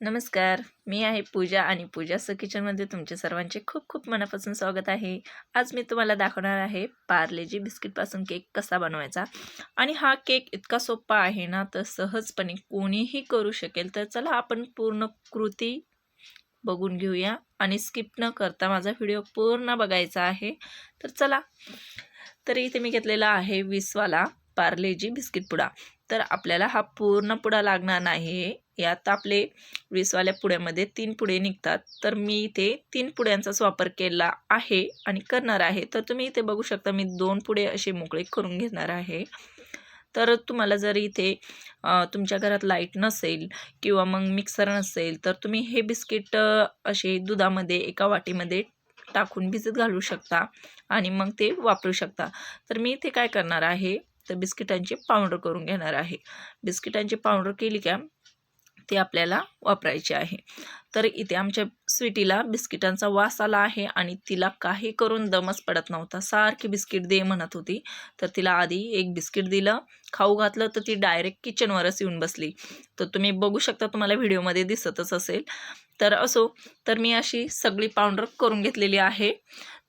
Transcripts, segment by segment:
नमस्कार मी आहे पूजा आणि पूजाचं किचनमध्ये तुमचे सर्वांचे खूप खूप मनापासून स्वागत आहे. आज मी तुम्हाला दाखवणार आहे पार्लेजी बिस्किटपासून केक कसा बनवायचा. आणि हा केक इतका सोपा आहे ना तर सहजपणे कोणीही करू शकेल. तर चला आपण पूर्ण कृती बघून घेऊया आणि स्किप न करता माझा व्हिडिओ पूर्ण बघायचा आहे. तर चला तर इथे मी घेतलेला आहे वीसवाला पार्लेजी बिस्किट पुडा. तर आपल्याला हा पूर्ण पुडा लागणार नाही. यात आपले वीसवाल्या पुड्यामध्ये तीन पुडे निघतात. तर मी इथे तीन पुड्यांचाच वापर केला आहे आणि करणार आहे. तर तुम्ही इथे बघू शकता मी दोन पुडे असे मोकळे करून घेणार आहे. तर तुम्हाला जर इथे तुमच्या घरात लाइट नसेल किंवा मग मिक्सर नसेल तर तुम्ही हे बिस्किट असे दुधामध्ये एका वाटीमध्ये टाकून भिजत घालू शकता आणि मग ते वापरू शकता. तर मी इथे काय करणार आहे? तर बिस्किटांची पावडर करून घेणार आहे. बिस्किटांची पावडर केली का ते आपल्याला वापरायचे आहे. तर इथे आमच्या स्वीटीला बिस्किटांचा वास आला आहे आणि तिला काही करून दमच पडत नव्हता. सारखी बिस्किट दे म्हणत होती. तर तिला आधी एक बिस्किट दिलं. खाऊ घातलं तर ती डायरेक्ट किचनवरच येऊन बसली. तर तुम्ही बघू शकता तुम्हाला व्हिडिओमध्ये दिसतच असेल. तर असो तर मी अशी सगळी पावडर करून घेतलेली आहे.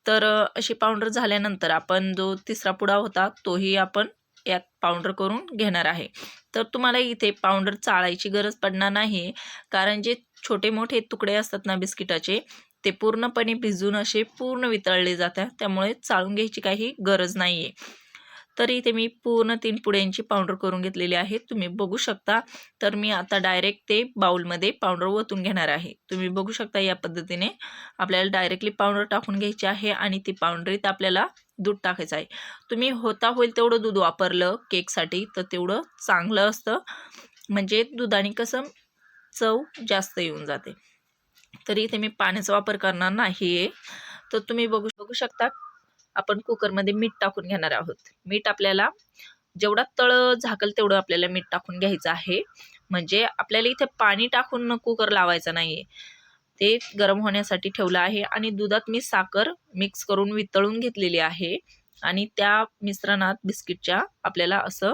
तर अशी पावडर झाल्यानंतर आपण जो तिसरा पुडा होता तोही आपण यात पावडर करून घेणार आहे. तर तुम्हाला इथे पावडर चाळायची गरज पडणार नाही कारण जे छोटे मोठे तुकडे असतात ना बिस्किटाचे ते पूर्णपणे भिजून असे पूर्ण वितळले जातात. त्यामुळे चाळून घ्यायची काही गरज नाही आहे तर इथे मी पूर्ण तीन पुड्यांची पावडर करून घेतलेली आहे. तुम्ही बघू शकता. तर मी आता डायरेक्ट ते बाउलमध्ये पावडर ओतून घेणार आहे. तुम्ही बघू शकता या पद्धतीने आपल्याला डायरेक्टली पावडर टाकून घ्यायची आहे आणि ती पावडरीत आपल्याला दूध टाकायचं आहे. तुम्ही होता होईल तेवढं दूध वापरलं केकसाठी तर तेवढं चांगलं असतं. म्हणजे दुधाने कसं चव जास्त येऊन जाते. तरी इथे मी पाण्याचा वापर करणार नाही तर तुम्ही बघू बघू शकता आपण कुकरमध्ये मीठ टाकून घेणार आहोत. मीठ आपल्याला जेवढा तळ झाकल तेवढं आपल्याला मीठ टाकून घ्यायचं आहे. म्हणजे आपल्याला इथे पाणी टाकून कुकर लावायचं नाही आहे ते गरम होण्यासाठी ठेवलं आहे आणि दुधात मी साखर मिक्स करून वितळून घेतलेली आहे. आणि त्या मिश्रणात बिस्किटच्या आपल्याला असं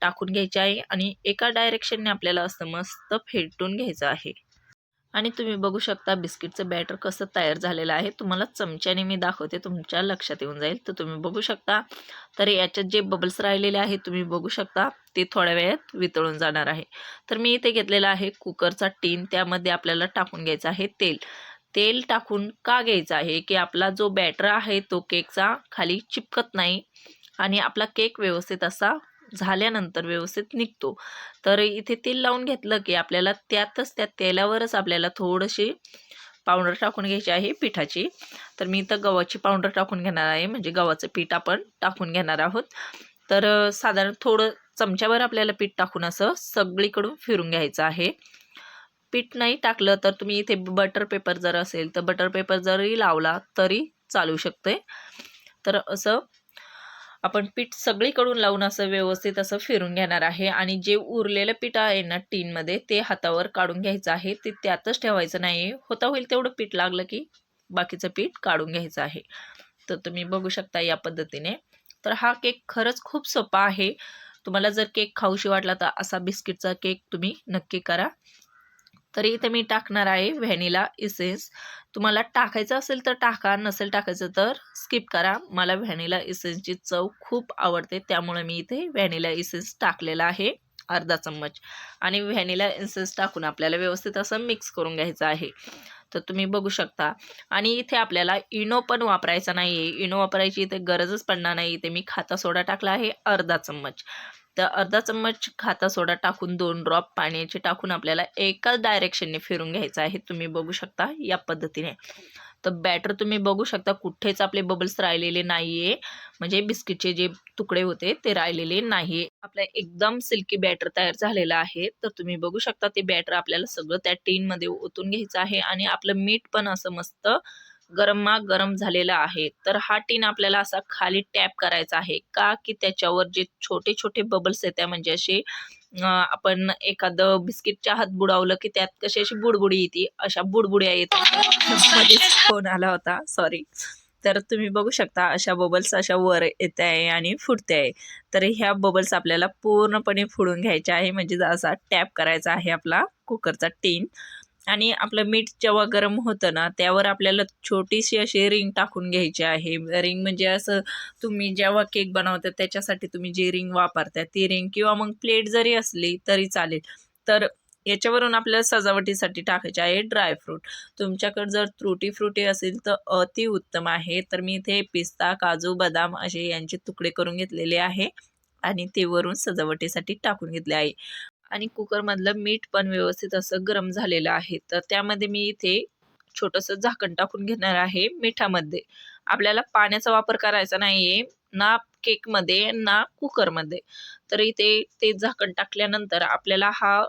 टाकून घ्यायचे आहे आणि एका डायरेक्शनने आपल्याला असं मस्त फेटून घ्यायचं आहे. आणि तुम्ही बघू शकता बिस्किटचं बॅटर कसं तयार झालेलं आहे. तुम्हाला चमच्याने मी दाखवते तुमच्या लक्षात येऊन जाईल. तर तुम्ही बघू शकता. तर याच्यात जे बबल्स राहिलेले आहे तुम्ही बघू शकता ते थोड्या वेळात वितळून जाणार आहे. तर मी इथे घेतलेला आहे कुकरचा टीन. त्यामध्ये आपल्याला टाकून घ्यायचं आहे तेल. तेल टाकून का घ्यायचं आहे की आपला जो बॅटर आहे तो केकचा खाली चिपकत नाही आणि आपला केक व्यवस्थित असा झाल्यानंतर व्यवस्थित निघतो. तर इथे तेल लावून घेतलं की आपल्याला त्यातच त्या तेलावरच आपल्याला थोडीशी पावडर टाकून घ्यायची आहे पिठाची. तर मी इथं गव्हाची पावडर टाकून घेणार आहे. म्हणजे गव्हाचं पीठ आपण टाकून घेणार आहोत. तर साधारण थोडं चमच्यावर आपल्याला पीठ टाकून असं सगळीकडून फिरून घ्यायचं आहे. पीठ नाही टाकलं तर तुम्ही इथे बटर पेपर जर असेल तर बटर पेपर जरी लावला तरी चालू शकते तर असं आपण पीठ सगळीकडून लावून असं व्यवस्थित असं फिरून घेणार आहे. आणि जे उरलेलं पीठ आहे ना टीनमध्ये ते हातावर काढून घ्यायचं आहे. ते त्यातच ठेवायचं नाही. होता होईल तेवढं पीठ लागलं की बाकीचं पीठ काढून घ्यायचं आहे. तर तुम्ही बघू शकता या पद्धतीने. तर हा केक खरंच खूप सोपा आहे. तुम्हाला जर केक खाऊशी वाटला तर असा बिस्किटचा केक तुम्ही नक्की करा. तरी इथे मी टाकणार आहे व्हॅनिला इसेन्स तुम्हाला टाकायचं असेल तर टाका नसेल टाकायचं तर स्किप करा. मला व्हॅनिला इसेन्सची चव खूप आवडते त्यामुळे मी इथे व्हॅनिला इसेन्स टाकलेला आहे अर्धा चम्मच. आणि व्हॅनिला इसेन्स टाकून आपल्याला व्यवस्थित असं मिक्स करून घ्यायचं आहे. तर तुम्ही बघू शकता. आणि इथे आपल्याला इनो पण वापरायचा नाही आहे इनो वापरायची इथे गरजच पडणार नाही. इथे मी खाता सोडा टाकला आहे अर्धा चम्मच. तर अर्धा चम्मच खाता सोडा टाकून दोन ड्रॉप पाण्याचे टाकून आपल्याला एकाच डायरेक्शनने फिरून घ्यायचं आहे. तुम्ही बघू शकता या पद्धतीने. तर बॅटर तुम्ही बघू शकता कुठेच आपले बबल्स राहिलेले नाही आहे म्हणजे बिस्किटचे जे तुकडे होते ते राहिलेले नाही आपल्या एकदम सिल्की बॅटर तयार झालेलं आहे. तर तुम्ही बघू शकता ते बॅटर आपल्याला सगळं त्या टीनमध्ये ओतून घ्यायचं आहे. आणि आपलं मीठ पण असं मस्त गरमागरम झालेला आहे. तर हा टीन आपल्याला असा खाली टॅप करायचा आहे. का? की त्याच्यावर जे छोटे छोटे बबल्स येत्या म्हणजे असे आपण एखादं बिस्किटच्या हात बुडावलं की त्यात कशी अशी बुडबुडी येते अशा बुडबुड्या येतात फोन आला होता सॉरी तर तुम्ही बघू शकता अशा बबल्स अशा वर येत आहे आणि फुटते आहे. तर ह्या बबल्स आपल्याला पूर्णपणे फुडून घ्यायच्या आहे म्हणजे असा टॅप करायचा आहे आपला कुकरचा टीन. आणि आपलं मीठ जेव्हा गरम होतं ना त्यावर आपल्याला छोटीशी अशी रिंग टाकून घ्यायची आहे. रिंग म्हणजे असं तुम्ही जेव्हा केक बनवता त्याच्यासाठी तुम्ही जी रिंग वापरता ती रिंग किंवा मग प्लेट जरी असली तरी चालेल. तर याच्यावरून आपल्याला सजावटीसाठी टाकायचे आहे ड्रायफ्रूट तुमच्याकडे जर त्रुटी फ्रुटी असेल तर अति उत्तम आहे. तर मी इथे पिस्ता काजू बदाम असे यांचे तुकडे करून घेतलेले आहे आणि ते वरून सजावटीसाठी टाकून घेतले आहे. आणि कुकरमधलं मीठ पण व्यवस्थित असं गरम झालेलं आहे. तर त्यामध्ये मी इथे छोटंसं झाकण टाकून घेणार आहे मिठामध्ये. आपल्याला पाण्याचा वापर करायचा नाही आहे ना केकमध्ये ना कुकरमध्ये. तर इथे ते झाकण टाकल्यानंतर आपल्याला हा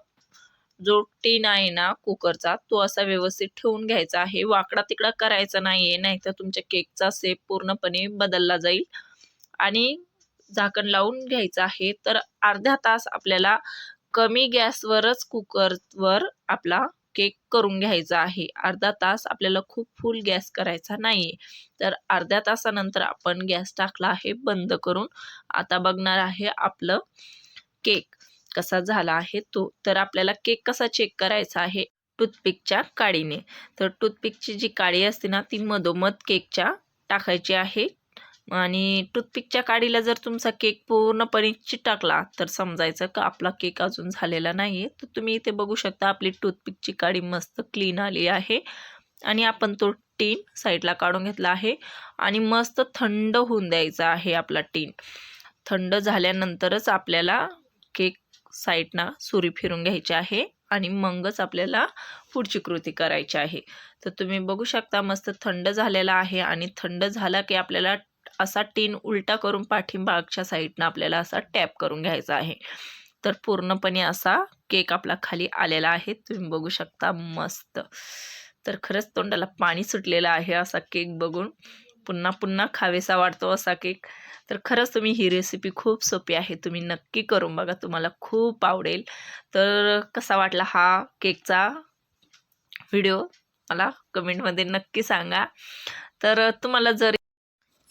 जो टीन आहे ना कुकरचा तो असा व्यवस्थित ठेवून घ्यायचा आहे. वाकडा तिकडा करायचा नाही आहे नाहीतर तुमच्या केकचा सेप पूर्णपणे बदलला जाईल. आणि झाकण लावून घ्यायचं आहे. तर अर्ध्या तास आपल्याला कमी गॅसवरच कुकरवर आपला केक करून घ्यायचा आहे. अर्धा तास आपल्याला खूप फुल गॅस करायचा नाही तर अर्ध्या तासानंतर आपण गॅस टाकला आहे बंद करून. आता बघणार आहे आपलं केक कसा झाला आहे तो. तर आपल्याला केक कसा चेक करायचा आहे टूथपिकच्या काडीने. तर टूथपिकची जी काळी असते ना ती मधोमध केकच्या टाकायची आहे. आणि टूथपिकच्या काडीला जर तुमचा केक पूर्णपणे चिटकला तर समजायचं का आपला केक अजून झालेला नाही आहे तर तुम्ही इथे बघू शकता आपली टूथपिकची काडी मस्त क्लीन आली आहे. आणि आपण तो टीन साईडला काढून घेतला आहे. आणि मस्त थंड होऊन द्यायचा आहे आपला टीन. थंड झाल्यानंतरच आपल्याला केक साईडना सुरी फिरून घ्यायची आहे. आणि मगच आपल्याला पुढची कृती करायची आहे. तर तुम्ही बघू शकता मस्त थंड झालेला आहे. आणि थंड झाला की आपल्याला असा टीन उलटा करून पाठीमागच्या साईडनं आपल्याला असा टॅप करून घ्यायचा आहे. तर पूर्णपणे असा केक आपला खाली आलेला आहे. तुम्ही बघू शकता मस्त. तर खरंच तोंडाला पाणी सुटलेलं आहे असा केक बघून. पुन्हा पुन्हा खावेसा वाटतो असा केक. तर खरंच तुम्ही ही रेसिपी खूप सोपी आहे. तुम्ही नक्की करून बघा. तुम्हाला खूप आवडेल. तर कसा वाटला हा केकचा व्हिडिओ मला कमेंटमध्ये नक्की सांगा. तर तुम्हाला जर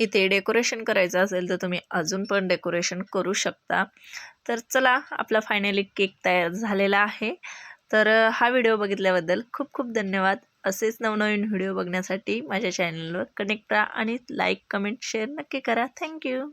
इथे डेकोरेशन करायचं असेल तर तुम्ही अजून पण डेकोरेशन करू शकता. तर चला आपला फायनली केक तयार झालेला आहे. तर हा व्हिडिओ बघितल्याबद्दल खूप खूप धन्यवाद. असेच नवनवीन व्हिडिओ बघण्यासाठी माझ्या चॅनलवर कनेक्ट राहा आणि लाईक कमेंट शेअर नक्की करा. थँक्यू